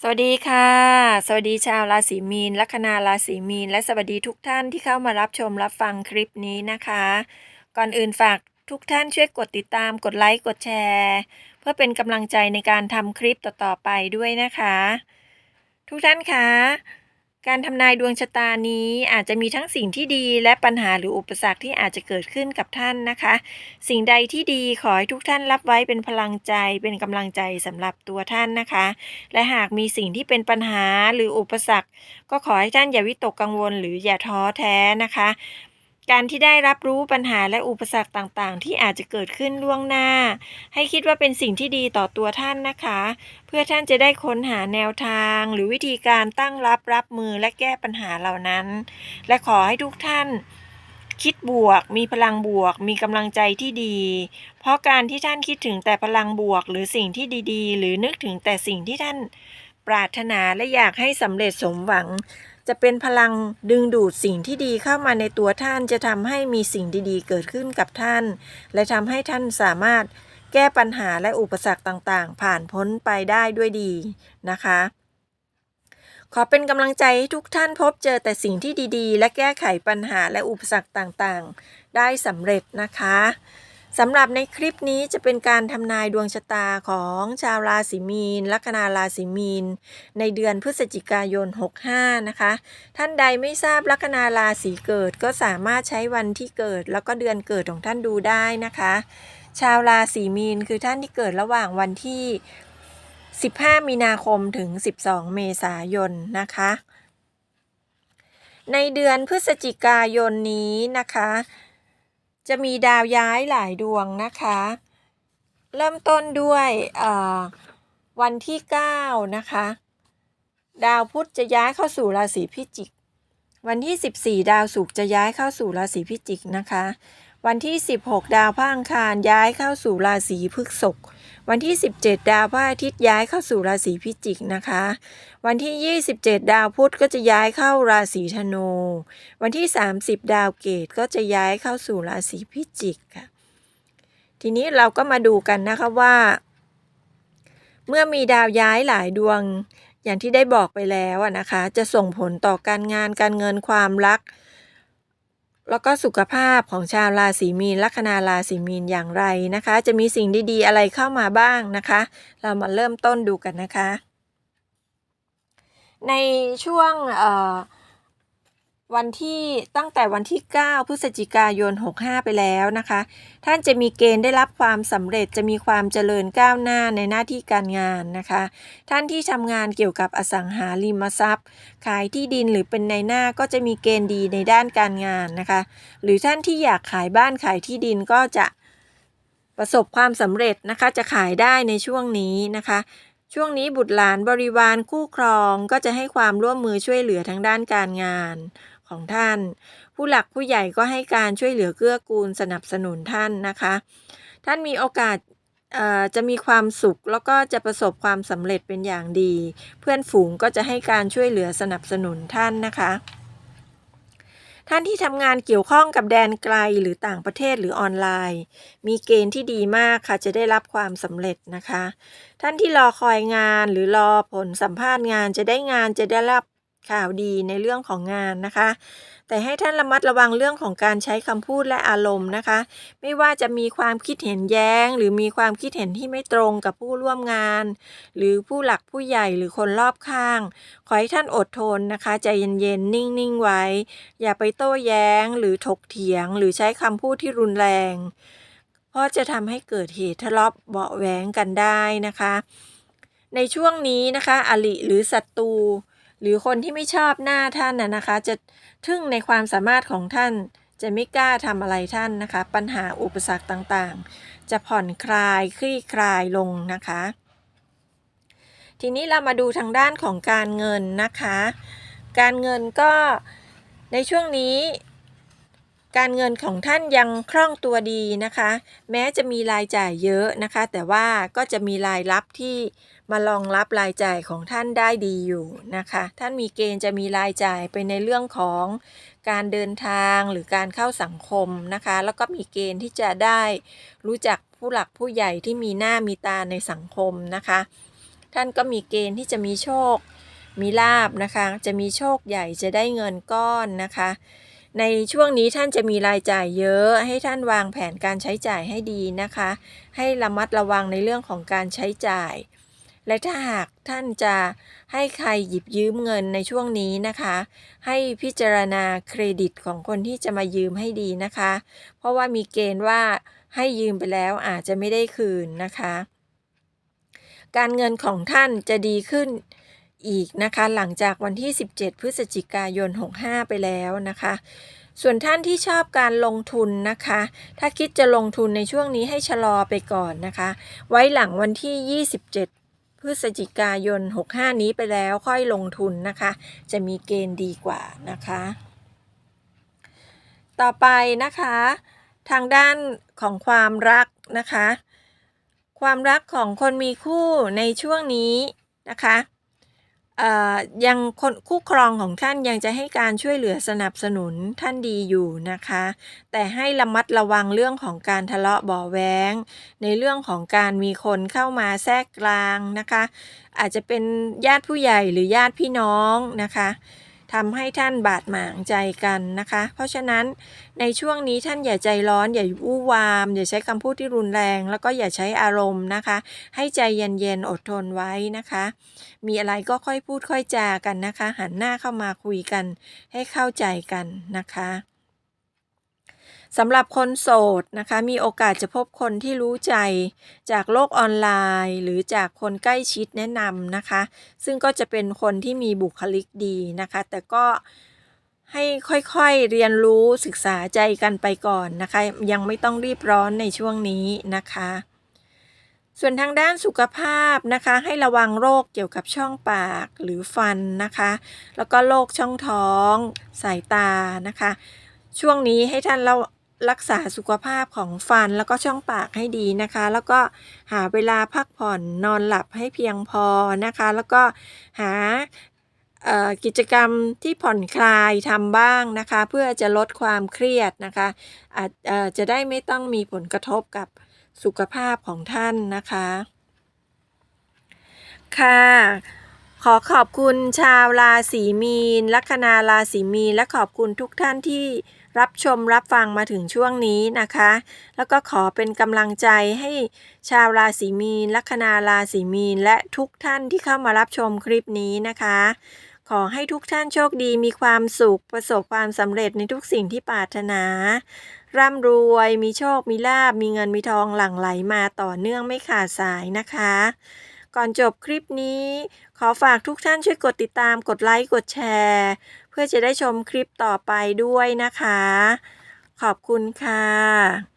สวัสดีค่ะ สวัสดีชาวราศีมีน ลัคนาราศีมีน และสวัสดีทุกท่านที่เข้ามารับชมรับฟังคลิปนี้นะคะ ก่อนอื่นฝากทุกท่านช่วยกดติดตามกดไลค์กดแชร์ เพื่อเป็นกำลังใจในการทำคลิปต่อๆไปด้วยนะคะ ทุกท่านคะ การทำนายดวงชะตานี้อาจจะมีทั้งสิ่งที่ดีและปัญหาหรืออุปสรรคที่อาจจะเกิดขึ้นกับท่านนะคะ สิ่งใดที่ดีขอให้ทุกท่านรับไว้เป็นพลังใจเป็นกำลังใจสำหรับตัวท่านนะคะ และหากมีสิ่งที่เป็นปัญหาหรืออุปสรรค ก็ขอให้ท่านอย่าวิตกกังวลหรืออย่าท้อแท้นะคะ การที่ได้รับรู้ปัญหาและอุปสรรคต่างๆ ที่อาจจะเกิดขึ้นล่วงหน้า ให้คิดว่าเป็นสิ่งที่ดีต่อตัวท่านนะคะ เพื่อท่านจะได้ค้นหาแนวทาง หรือวิธีการตั้งรับรับมือและแก้ปัญหาเหล่านั้น และขอให้ทุกท่านคิดบวก มีพลังบวก มีกำลังใจที่ดี เพราะการที่ท่านคิดถึงแต่พลังบวก หรือสิ่งที่ดีๆ หรือนึกถึงแต่สิ่งที่ท่านปรารถนาและอยากให้สำเร็จสมหวัง จะเป็นพลังดึงดูดสิ่งที่ดีเข้ามาในตัวท่านจะทำให้มีสิ่งดีๆ เกิดขึ้นกับท่าน และทำให้ท่านสามารถแก้ปัญหาและอุปสรรคต่างๆ ผ่านพ้นไปได้ด้วยดีนะคะ ขอเป็นกำลังใจให้ทุกท่านพบเจอแต่สิ่งที่ดีๆ และแก้ไขปัญหาและอุปสรรคต่างๆ ได้สำเร็จนะคะ สำหรับในคลิปนี้จะเป็นการทำนายดวงชะตาของชาวราศีมีน ลัคนาราศีมีน ในเดือนพฤศจิกายน 65 นะคะ ท่านใดไม่ทราบลัคนาราศีเกิดก็สามารถใช้วันที่เกิด แล้วก็เดือนเกิดของท่านดูได้นะคะ ชาวราศีมีนคือท่านที่เกิดระหว่างวันที่ 15 มีนาคมถึง 12 เมษายนนะคะ ในเดือนพฤศจิกายนนี้นะคะ จะมีดาวย้ายหลายดวงนะคะ เริ่มต้นด้วยวันที่ 9 นะคะ ดาวพุธจะย้ายเข้าสู่ราศีพิจิก วันที่ 14 ดาวศุกร์จะย้ายเข้าสู่ราศีพิจิกนะคะ วันที่ 16 ดาวพระอังคารย้ายเข้าสู่ราศีพฤษภ วันที่ 17 ดาวพระอาทิตย์ย้ายเข้าสู่ราศีพิจิกนะคะ วันที่ 27 ดาวพุธก็จะย้ายเข้าราศีธนูวันที่ 30 ดาวเกตก็จะย้ายเข้าสู่ราศีพิจิกค่ะ ทีนี้เราก็มาดูกันนะคะว่า เมื่อมีดาวย้ายหลายดวง อย่างที่ได้บอกไปแล้วนะคะ จะส่งผลต่อการงานการเงินความรัก แล้วก็สุขภาพของชาวราศีมีนลัคนาราศีมีนอย่างไรนะคะ จะมีสิ่งดีๆ อะไรเข้ามาบ้างนะคะ เรามาเริ่มต้นดูกันนะคะ ในช่วง วันที่ตั้งแต่วันที่ 9 พฤศจิกายน 65 ไปแล้วนะคะ ท่านจะมีเกณฑ์ได้รับความสำเร็จจะมีความเจริญก้าวหน้าในหน้าที่การงานนะคะ ท่านที่ทำงานเกี่ยวกับอสังหาริมทรัพย์ ขายที่ดินหรือเป็นในหน้าก็จะมีเกณฑ์ดีในด้านการงานนะคะ หรือท่านที่อยากขายบ้านขายที่ดินก็จะประสบความสำเร็จนะคะ จะขายได้ในช่วงนี้นะคะช่วงนี้บุตรหลานบริวารคู่ครองก็จะให้ความร่วมมือช่วยเหลือทางด้านการงาน ของท่าน ผู้หลักผู้ใหญ่ก็ให้การช่วยเหลือเกื้อกูลสนับสนุนท่านนะคะ ท่านมีโอกาสจะมีความสุขแล้วก็จะประสบความสำเร็จเป็นอย่างดี เพื่อนฝูงก็จะให้การช่วยเหลือสนับสนุนท่านนะคะ ท่านที่ทำงานเกี่ยวข้องกับแดนไกลหรือต่างประเทศหรือออนไลน์ มีเกณฑ์ที่ดีมากค่ะจะได้รับความสำเร็จนะคะ ท่านที่รอคอยงานหรือรอผลสัมภาษณ์งานจะได้งานจะได้รับ ข่าวดีในเรื่องของงานนะคะ แต่ให้ท่านระมัดระวังเรื่องของการใช้คำพูดและอารมณ์นะคะ ไม่ว่าจะมีความคิดเห็นแย้ง หรือมีความคิดเห็นที่ไม่ตรงกับผู้ร่วมงาน หรือผู้หลักผู้ใหญ่หรือคนรอบข้าง ขอให้ท่านอดทนนะคะ ใจเย็นๆ นิ่งๆ ไว้ อย่าไปโต้แย้ง หรือถกเถียง หรือใช้คำพูดที่รุนแรง เพราะจะทำให้เกิดเหตุทะเลาะเบาแหวงกันได้นะคะ ในช่วงนี้นะคะ อลิหรือศัตรู หรือคนที่ไม่ชอบหน้าท่านนะนะคะ จะทึ่งในความสามารถของท่าน จะไม่กล้าทำอะไรท่านนะคะ ปัญหาอุปสรรคต่างๆ จะผ่อนคลายคลี่คลายลงนะคะ ทีนี้เรามาดูทางด้านของการเงินนะคะ การเงินก็ในช่วงนี้ การเงินของท่านยังคล่องตัวดีนะคะ แม้จะมีรายจ่ายเยอะนะคะ แต่ว่าก็จะมีรายรับที่มารองรับรายจ่ายของท่านได้ดีอยู่นะคะ ท่านมีเกณฑ์จะมีรายจ่ายไปในเรื่องของการเดินทางหรือการเข้าสังคมนะคะ แล้วก็มีเกณฑ์ที่จะได้รู้จักผู้หลักผู้ใหญ่ที่มีหน้ามีตาในสังคมนะคะ ท่านก็มีเกณฑ์ที่จะมีโชค มีลาบนะคะ จะมีโชคใหญ่จะได้เงินก้อนนะคะ ในช่วงนี้ท่านจะมีรายจ่ายเยอะให้ท่านวางแผนการใช้จ่ายให้ดีนะคะ ให้ระมัดระวังในเรื่องของการใช้จ่าย และถ้าหากท่านจะให้ใครหยิบยืมเงินในช่วงนี้นะคะ ให้พิจารณาเครดิตของคนที่จะมายืมให้ดีนะคะ เพราะว่ามีเกณฑ์ว่าให้ยืมไปแล้วอาจจะไม่ได้คืนนะคะ การเงินของท่านจะดีขึ้น อีกนะคะ หลังจากวันที่ 17 พฤศจิกายน 65 ไปแล้วนะคะ ส่วนท่านที่ชอบการลงทุนนะคะ ถ้าคิดจะลงทุนในช่วงนี้ให้ชะลอไปก่อนนะคะ ไว้หลังวันที่ 27พฤศจิกายน 65 นี้ไปแล้วค่อยลงทุนนะคะ จะมีเกณฑ์ดีกว่านะคะ ต่อไปนะคะ ทางด้านของความรักนะคะ ความรักของคนมีคู่ในช่วงนี้นะคะ ยังคนคู่ครองของท่านยังจะให้การช่วยเหลือสนับสนุนท่านดีอยู่นะคะ แต่ให้ระมัดระวังเรื่องของการทะเลาะเบาะแว้ง ในเรื่องของการมีคนเข้ามาแทรกกลางนะคะ อาจจะเป็นญาติผู้ใหญ่หรือญาติพี่น้องนะคะ ทำให้ท่านบาดหมางใจกันนะคะ เพราะฉะนั้นในช่วงนี้ท่านอย่าใจร้อน อย่าวู่วาม อย่าใช้คำพูดที่รุนแรง แล้วก็อย่าใช้อารมณ์นะคะ ให้ใจเย็นๆอดทนไว้นะคะ มีอะไรก็ค่อยพูดค่อยจากันนะคะ หันหน้าเข้ามาคุยกันให้เข้าใจกันนะคะ สำหรับคนโสดนะคะมีโอกาสจะพบคนที่รู้ใจ จากโลกออนไลน์ หรือจากคนใกล้ชิดแนะนำนะคะ ซึ่งก็จะเป็นคนที่มีบุคลิกดีนะคะ แต่ก็ให้ค่อยๆเรียนรู้ศึกษาใจกันไปก่อนนะคะ ยังไม่ต้องรีบร้อนในช่วงนี้นะคะ ส่วนทางด้านสุขภาพนะคะ ให้ระวังโรคเกี่ยวกับช่องปากหรือฟันนะคะ แล้วก็โรคช่องท้อง สายตานะคะ ช่วงนี้ให้ท่านรา รักษาสุขภาพของฟันแล้วก็ช่องปากให้ดีนะคะ แล้วก็หาเวลาพักผ่อนนอนหลับให้เพียงพอนะคะ แล้วก็หากิจกรรมที่ผ่อนคลายทำบ้างนะคะ เพื่อจะลดความเครียดนะคะอาจจะได้ไม่ต้องมีผลกระทบกับสุขภาพของท่านนะคะ ค่ะขอขอบคุณชาวราศีมีนลัคนาราศีมีนและขอบคุณทุกท่านที่ รับชมรับฟังมาถึงช่วงนี้นะคะ แล้วก็ขอเป็นกำลังใจให้ชาวราศีมีน ลัคนาราศีมีน และทุกท่านที่เข้ามารับชมคลิปนี้นะคะ ขอให้ทุกท่านโชคดีมีความสุข ประสบความสำเร็จในทุกสิ่งที่ปรารถนา ร่ำรวยมีโชคมีลาบมีเงินมีทองหลั่งไหลมาต่อเนื่องไม่ขาดสายนะคะ ก่อนจบคลิปนี้ ขอฝากทุกท่านช่วยกดติดตามกดไลค์กดแชร์ เพื่อจะได้ชมคลิปต่อไปด้วยนะคะ ขอบคุณค่ะ